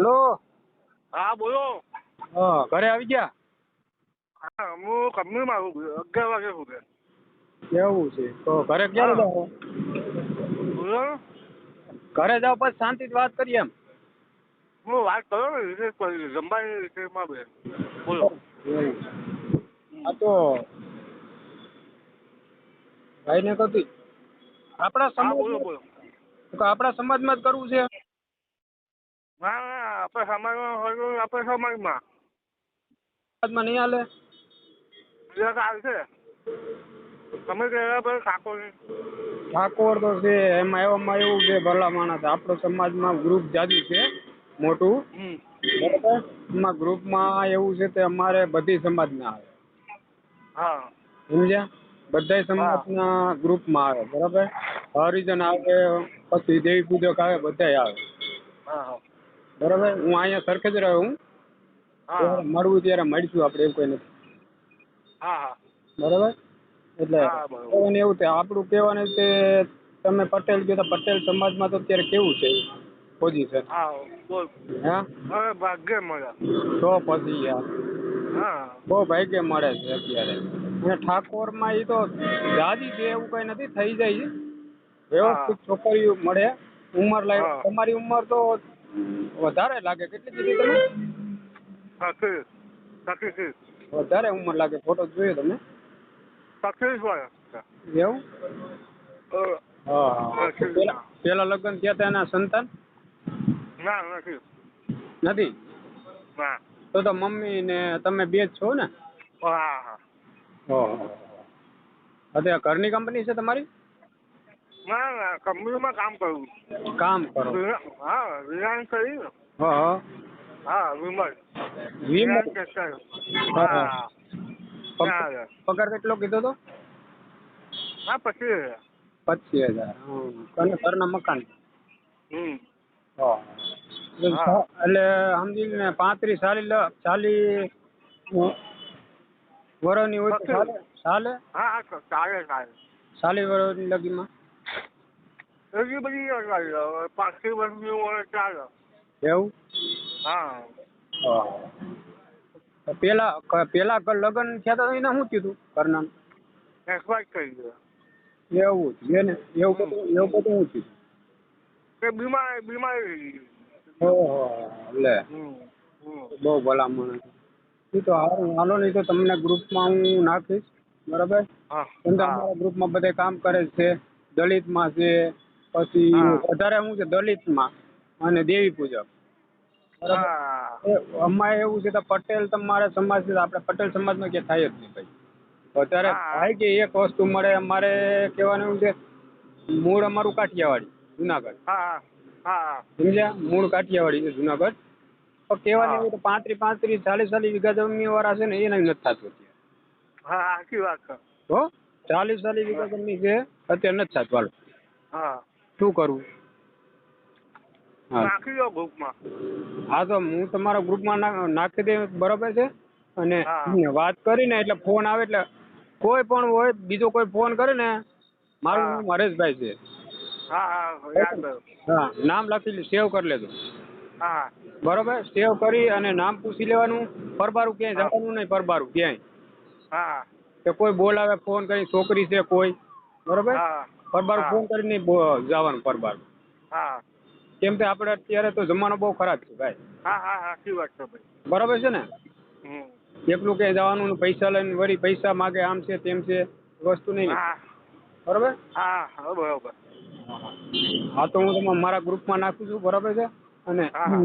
Hello. હા બોલો. હા ઘરે આવી ગયા? હા હું કંપનીમાં આવું અગિયાર વાગે સુધી એવું છે? તો ઘરે ક્યારે જાવ જાઓ બોલો. ઘરે જાઓ પછી શાંતિથી વાત કરીએ એમ. હું વાત કરો ને રિસેસ કરી જમવાની રિસેસમાં બે. બોલો. આ તો ભાઈને કહતી. આપણા સમાજ આપણા સમાજમાં જ કરવું છે. ના ના આપણે સમાજમાં હોય આપણે સમાજમાં સમાજમાં નહીં હાલે? બીજા કાલ છે. તમે કહેવા પર ઠાકોર તો છે એમાં એવામાં એવું છે ભલા માણસ. આપણો સમાજમાં ગ્રુપ જાજુ છે મોટું. બરાબર? એમાં ગ્રુપમાં એવું છે તે અમારે બધી સમાજના આવે. હા. સમજ્યા? બધાય સમાજના ગ્રુપમાં આવે બરાબર? હરિજન આવે પછી દેવી પૂજક આવે બધાય આવે. હા હા. બરાબર? હું અહીંયા સરખેજ રહ્યો હું. હા મળવું ત્યારે મળીશું આપણે એવું કોઈ નથી. હા હા. બરાબર? એટલે એવું છે આપણું કહેવાનું કે તમે પટેલ તો પટેલ સમાજમાં તો અત્યારે કેવું છે? પોઝિશન હા હવે ભાગ્ય મળે. તો પછી યાર. હા. બહુ ભાગ્ય મળે છે અત્યારે. અને ઠાકોરમાં એ તો જાજી છે એવું કઈ નથી થઈ જાય. છે વ્યવસ્થિત છોકરીઓ મળે. ઉંમર લાગે તમારી ઉંમર તો વધારે લાગે કેટલી કીધી તમે વધારે ઉંમર લાગે ફોટો જોયો તમે? તકલીફ હોય. એવું? હા. પેલા લગ્ન થયા હતા એના સંતાન? ના નથી નથી? ના. તો તો મમ્મી ને તમે બે જ છો ને? હા હા. અત્યારે ઘરની કંપની છે તમારી? ના કંપનીમાં કામ કરું. કામ કરો. હા રિલાયન્સ કરી હા હા. હા વિમલ. વીમો રિલાયન્સ હા પગાર કેટલો કીધો તો? હા પછી પચીસ હજાર. હમ. અને ઘરના મકાન? હમ. એટલે સમજી ને પાંત્રીસ સાલી લ ચાલી હોય ઓછી પચીસ. ચાલે? ચાલે? હા હા ચાલે ચાલે. ચાલી વરોની લગીમાં? એટલી બધી પાંચથી વર્ષની હોય ચાલે. એવું? હા. હા. પેલા પેલા લગ્ન થયા હતા એને શું કીધું ઘરના? એક્સપાયર કરી દે. એવું એને એવું બધું એવું બધું શું કીધું તે બીમાર બીમારી. ઓહો લે. બહુ ભલા ભલામણ એ તો હારું હાલો નહીં તો તમને ગ્રુપમાં હું નાખીશ બરાબર? હા. અમારા ગ્રુપમાં બધે કામ કરે છે દલિતમાં છે પછી વધારે હું છે દલિતમાં અને દેવી પૂજક. અમારે એવું છે તો પટેલ તમારા સમાજ આપણે પટેલ સમાજમાં કે થાય જ નહીં ભાઈ. વધારે થાય કે એક વસ્તુ મળે અમારે કહેવાનું એવું છે મૂળ અમારું કાઠિયાવાડી જુનાગઢ. સમજ્યા? મૂળ કાઠિયાવાડી છે જુનાગઢ. તો કહેવાનું. એવું તો પાંત્રીસ પાંત્રીસ ચાલીસ ચાલીસ વીઘા જમીન વાળા છે ને એને નથી થતું અત્યારે. હા સાચી વાત છે. હો? ચાલીસ ચાલીસ વીઘા જમીન છે અત્યારે નથી થતું હાલ. હા. શું કરવું હા. નાખી દો ગ્રુપમાં. હા તો હું તમારા ગ્રુપમાં નાખી દે બરોબર છે? અને. વાત કરીને એટલે ફોન આવે એટલે કોઈ પણ હોય બીજો કોઈ ફોન કરે ને મારું નામ હરેશભાઈ છે. હા નામ લખી સેવ કરી લેજો. હા. બરોબર? સેવ કરી અને નામ પૂછી લેવાનું. પરબારું ક્યાંય જવાનું નહીં પરબારું ક્યાંય. કે કોઈ બોલાવે ફોન કરી છોકરી છે કોઈ. બરોબર? પરબારું હા. ફોન કરીને જવાનું પરબાર. હા. કેમ કે આપણે અત્યારે તો જમાનો બહુ ખરાબ છે ભાઈ. હા હા સાચી વાત છે ભાઈ. બરોબર છે ને? એકલું કે જવાનું પૈસા લઈને વળી પૈસા માગે આમ છે તેમ છે વસ્તુ નહીં. બરાબર? હા હા બરોબર. હા તો હું તમારા મારા ગ્રુપમાં નાખું છું બરોબર છે? અને હા.